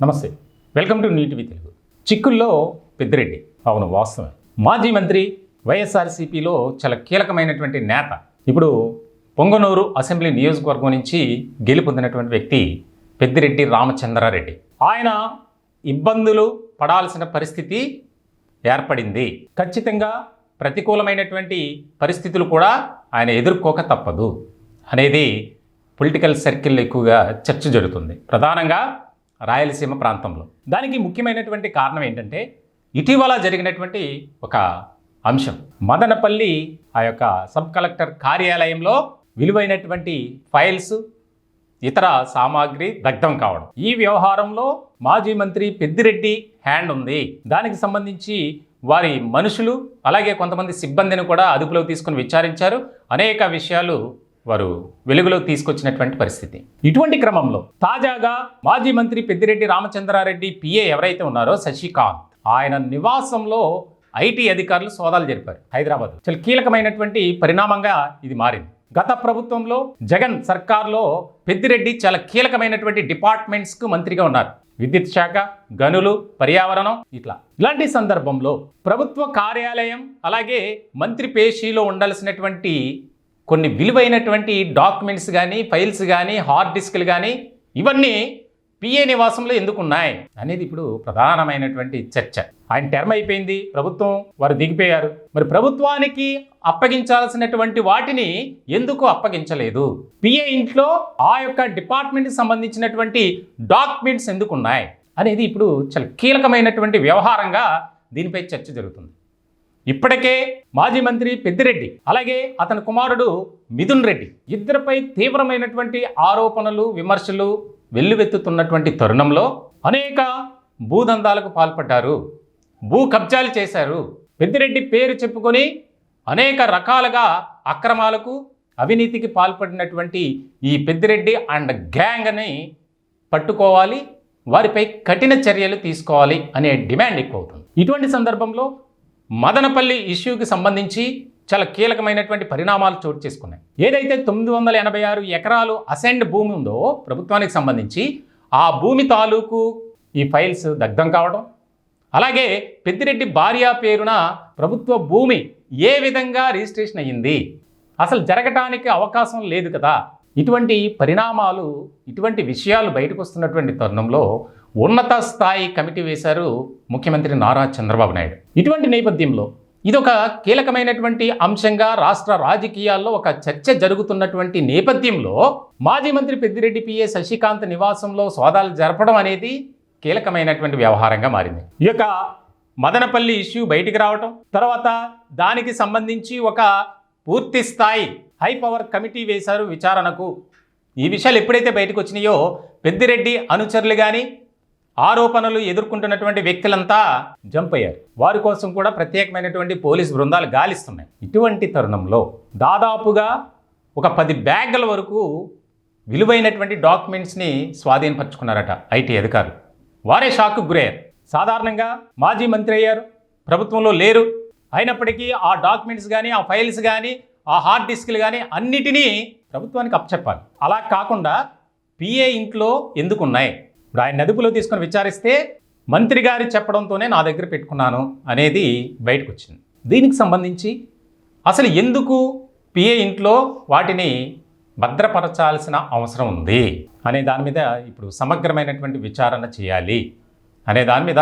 నమస్తే. Welcome to NTV Telugu. చిక్కుల్లో పెద్దిరెడ్డి. అవును వాస్తవం మాజీ మంత్రి వైఎస్ఆర్సీపీలో చాలా కీలకమైనటువంటి నేత. ఇప్పుడు పొంగనూరు అసెంబ్లీ నియోజకవర్గం నుంచి గెలుపొందినటువంటి వ్యక్తి పెద్దిరెడ్డి రామచంద్రారెడ్డి. ఆయన ఇబ్బందులు పడాల్సిన పరిస్థితి ఏర్పడింది. ఖచ్చితంగా ప్రతికూలమైనటువంటి పరిస్థితులు కూడా ఆయన ఎదుర్కోక తప్పదు అనేది పొలిటికల్ సర్కిల్ ఎక్కువగా చర్చ జరుగుతుంది. ప్రధానంగా రాయలసీమ ప్రాంతంలో. దానికి ముఖ్యమైనటువంటి కారణం ఏంటంటే ఇటీవల జరిగినటువంటి ఒక అంశం. మదనపల్లి ఆ యొక్క సబ్ కలెక్టర్ కార్యాలయంలో విలువైనటువంటి ఫైల్స్ ఇతర సామాగ్రి దగ్ధం కావడం. ఈ వ్యవహారంలో మాజీ మంత్రి పెద్దిరెడ్డి హ్యాండ్ ఉంది. దానికి సంబంధించి వారి మనుషులు అలాగే కొంతమంది సిబ్బందిని కూడా అదుపులోకి తీసుకుని విచారించారు. అనేక విషయాలు వారు వెలుగులోకి తీసుకొచ్చినటువంటి పరిస్థితి. ఇటువంటి క్రమంలో తాజాగా మాజీ మంత్రి పెద్దిరెడ్డి రామచంద్రారెడ్డి పిఏ ఎవరైతే ఉన్నారో శశికాంత్ ఆయన నివాసంలో ఐటీ అధికారులు సోదాలు జరిపారు హైదరాబాద్. చాలా కీలకమైనటువంటి పరిణామంగా ఇది మారింది. గత ప్రభుత్వంలో జగన్ సర్కార్లో పెద్దిరెడ్డి చాలా కీలకమైనటువంటి డిపార్ట్మెంట్స్కు మంత్రిగా ఉన్నారు. విద్యుత్ శాఖ గనులు పర్యావరణం ఇట్లా. ఇలాంటి సందర్భంలో ప్రభుత్వ కార్యాలయం అలాగే మంత్రి పేషీలో ఉండాల్సినటువంటి కొన్ని విలువైనటువంటి డాక్యుమెంట్స్ కానీ ఫైల్స్ కానీ హార్డ్ డిస్క్లు కానీ ఇవన్నీ పిఏ నివాసంలో ఎందుకు ఉన్నాయి అనేది ఇప్పుడు ప్రధానమైనటువంటి చర్చ. ఆయన టర్మ్ అయిపోయింది. ప్రభుత్వం వారు దిగిపోయారు. మరి ప్రభుత్వానికి అప్పగించాల్సినటువంటి వాటిని ఎందుకు అప్పగించలేదు? పిఏ ఇంట్లో ఆ యొక్క డిపార్ట్మెంట్కి సంబంధించినటువంటి డాక్యుమెంట్స్ ఎందుకు ఉన్నాయి అనేది ఇప్పుడు చాలా కీలకమైనటువంటి వ్యవహారంగా దీనిపై చర్చ జరుగుతుంది. ఇప్పటికే మాజీ మంత్రి పెద్దిరెడ్డి అలాగే అతని కుమారుడు మిథున్ రెడ్డి ఇద్దరిపై తీవ్రమైనటువంటి ఆరోపణలు విమర్శలు వెల్లువెత్తుతున్నటువంటి తరుణంలో అనేక భూదందాలకు పాల్పడ్డారు భూ కబ్జాలు చేశారు. పెద్దిరెడ్డి పేరు చెప్పుకొని అనేక రకాలుగా అక్రమాలకు అవినీతికి పాల్పడినటువంటి ఈ పెద్దిరెడ్డి అండ్ గ్యాంగ్ని పట్టుకోవాలి వారిపై కఠిన చర్యలు తీసుకోవాలి అనే డిమాండ్ ఎక్కువ అవుతుంది ఇటువంటి సందర్భంలో మదనపల్లి ఇష్యూకి సంబంధించి చాలా కీలకమైనటువంటి పరిణామాలు చోటు చేసుకున్నాయి. ఏదైతే తొమ్మిది వందల ఎనభై ఆరు ఎకరాలు అసెండ్ భూమి ఉందో ప్రభుత్వానికి సంబంధించి ఆ భూమి తాలూకు ఈ ఫైల్స్ దగ్ధం కావడం అలాగే పెద్దిరెడ్డి భార్య పేరున ప్రభుత్వ భూమి ఏ విధంగా రిజిస్ట్రేషన్ అయ్యింది అసలు జరగటానికి అవకాశం లేదు కదా. ఇటువంటి పరిణామాలు ఇటువంటి విషయాలు బయటకు వస్తున్నటువంటి తరుణంలో ఉన్నత స్థాయి కమిటీ వేశారు ముఖ్యమంత్రి నారా చంద్రబాబు నాయుడు. ఇటువంటి నేపథ్యంలో ఇదొక కీలకమైనటువంటి అంశంగా రాష్ట్ర రాజకీయాల్లో ఒక చర్చ జరుగుతున్నటువంటి నేపథ్యంలో మాజీ మంత్రి పెద్దిరెడ్డి పిఏ శశికాంత్ నివాసంలో సోదాలు జరపడం అనేది కీలకమైనటువంటి వ్యవహారంగా మారింది. ఈ యొక్క మదనపల్లి ఇష్యూ బయటికి రావటం తర్వాత దానికి సంబంధించి ఒక పూర్తి స్థాయి హై పవర్ కమిటీ వేశారు విచారణకు. ఈ విషయాలు ఎప్పుడైతే బయటకు వచ్చినాయో పెద్దిరెడ్డి అనుచరులు కానీ ఆరోపణలు ఎదుర్కొంటున్నటువంటి వ్యక్తులంతా జంప్ అయ్యారు. వారి కోసం కూడా ప్రత్యేకమైనటువంటి పోలీస్ బృందాలు గాలిస్తున్నాయి. ఇటువంటి తరుణంలో దాదాపుగా ఒక పది బ్యాగుల వరకు విలువైనటువంటి డాక్యుమెంట్స్ని స్వాధీనపరుచుకున్నారట ఐటీ అధికారులు. వారే షాక్కు గురయ్యారు. సాధారణంగా మాజీ మంత్రి అయ్యారు ప్రభుత్వంలో లేరు. అయినప్పటికీ ఆ డాక్యుమెంట్స్ కానీ ఆ ఫైల్స్ కానీ ఆ హార్డ్ డిస్క్లు కానీ అన్నిటినీ ప్రభుత్వానికి అప్పచెప్పాలి. అలా కాకుండా పిఏ ఇంట్లో ఎందుకున్నాయి? ఇప్పుడు ఆయన అదుపులో తీసుకొని విచారిస్తే మంత్రి గారి చెప్పడంతోనే నా దగ్గర పెట్టుకున్నాను అనేది బయటకు వచ్చింది దీనికి సంబంధించి అసలు ఎందుకు పిఏ ఇంట్లో వాటిని భద్రపరచాల్సిన అవసరం ఉంది అనే దాని మీద ఇప్పుడు సమగ్రమైనటువంటి విచారణ చేయాలి అనే దాని మీద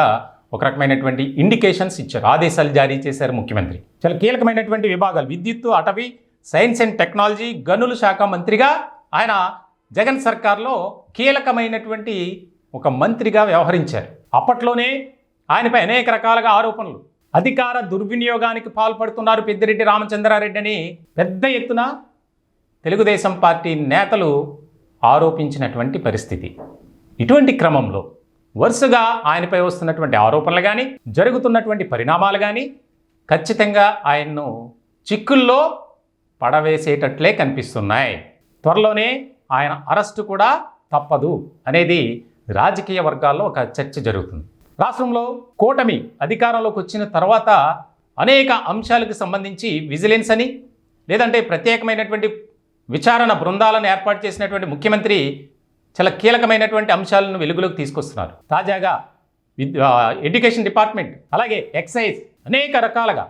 ఒక రకమైనటువంటి ఇండికేషన్స్ ఇచ్చారు. ఆదేశాలు జారీ చేశారు ముఖ్యమంత్రి. చాలా కీలకమైనటువంటి విభాగాలు. విద్యుత్తు అటవీ సైన్స్ అండ్ టెక్నాలజీ గనుల శాఖ మంత్రిగా ఆయన జగన్ సర్కార్లో కీలకమైనటువంటి ఒక మంత్రిగా వ్యవహరించారు. అప్పట్లోనే ఆయనపై అనేక రకాలుగా ఆరోపణలు. అధికార దుర్వినియోగానికి పాల్పడుతున్నారు పెద్దిరెడ్డి రామచంద్రారెడ్డి అని పెద్ద ఎత్తున తెలుగుదేశం పార్టీ నేతలు ఆరోపించినటువంటి పరిస్థితి. ఇటువంటి క్రమంలో వరుసగా ఆయనపై వస్తున్నటువంటి ఆరోపణలు కానీ జరుగుతున్నటువంటి పరిణామాలు కానీ ఖచ్చితంగా ఆయన్ను చిక్కుల్లో పడవేసేటట్లే కనిపిస్తున్నాయి. త్వరలోనే ఆయన అరెస్టు కూడా తప్పదు అనేది రాజకీయ వర్గాల్లో ఒక చర్చ జరుగుతుంది. రాష్ట్రంలో కూటమి అధికారంలోకి వచ్చిన తర్వాత అనేక అంశాలకు సంబంధించి విజిలెన్స్ అని లేదంటే ప్రత్యేకమైనటువంటి విచారణ బృందాలను ఏర్పాటు చేసినటువంటి ముఖ్యమంత్రి చాలా కీలకమైనటువంటి అంశాలను వెలుగులోకి తీసుకొస్తున్నారు. తాజాగా ఎడ్యుకేషన్ డిపార్ట్మెంట్ అలాగే ఎక్సైజ్ అనేక రకాలుగా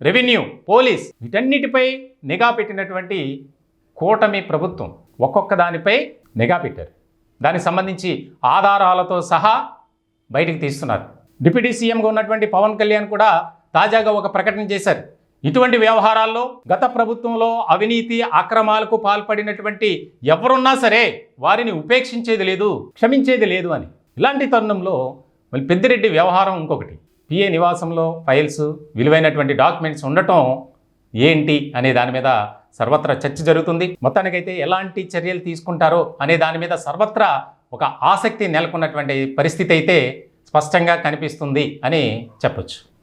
రెవెన్యూ పోలీస్ వీటన్నిటిపై నిఘా పెట్టినటువంటి కూటమి ప్రభుత్వం ఒక్కొక్క దానిపై నిఘా పెట్టారు. దానికి సంబంధించి ఆధారాలతో సహా బయటికి తీస్తున్నారు. డిప్యూటీ సీఎంగా ఉన్నటువంటి పవన్ కళ్యాణ్ కూడా తాజాగా ఒక ప్రకటన చేశారు. ఇటువంటి వ్యవహారాల్లో గత ప్రభుత్వంలో అవినీతి అక్రమాలకు పాల్పడినటువంటి ఎవరున్నా సరే వారిని ఉపేక్షించేది లేదు క్షమించేది లేదు అని. ఇలాంటి తరుణంలో మళ్ళీ పెద్దిరెడ్డి వ్యవహారం ఇంకొకటి. పిఏ నివాసంలో ఫైల్స్ విలువైనటువంటి డాక్యుమెంట్స్ ఉండటం ఏంటి అనే దాని మీద సర్వత్రా చర్చ జరుగుతుంది. మొత్తానికైతే ఎలాంటి చర్యలు తీసుకుంటారో అనే దాని మీద సర్వత్రా ఒక ఆసక్తి నెలకొన్నటువంటి పరిస్థితి అయితే స్పష్టంగా కనిపిస్తుంది అని చెప్పొచ్చు.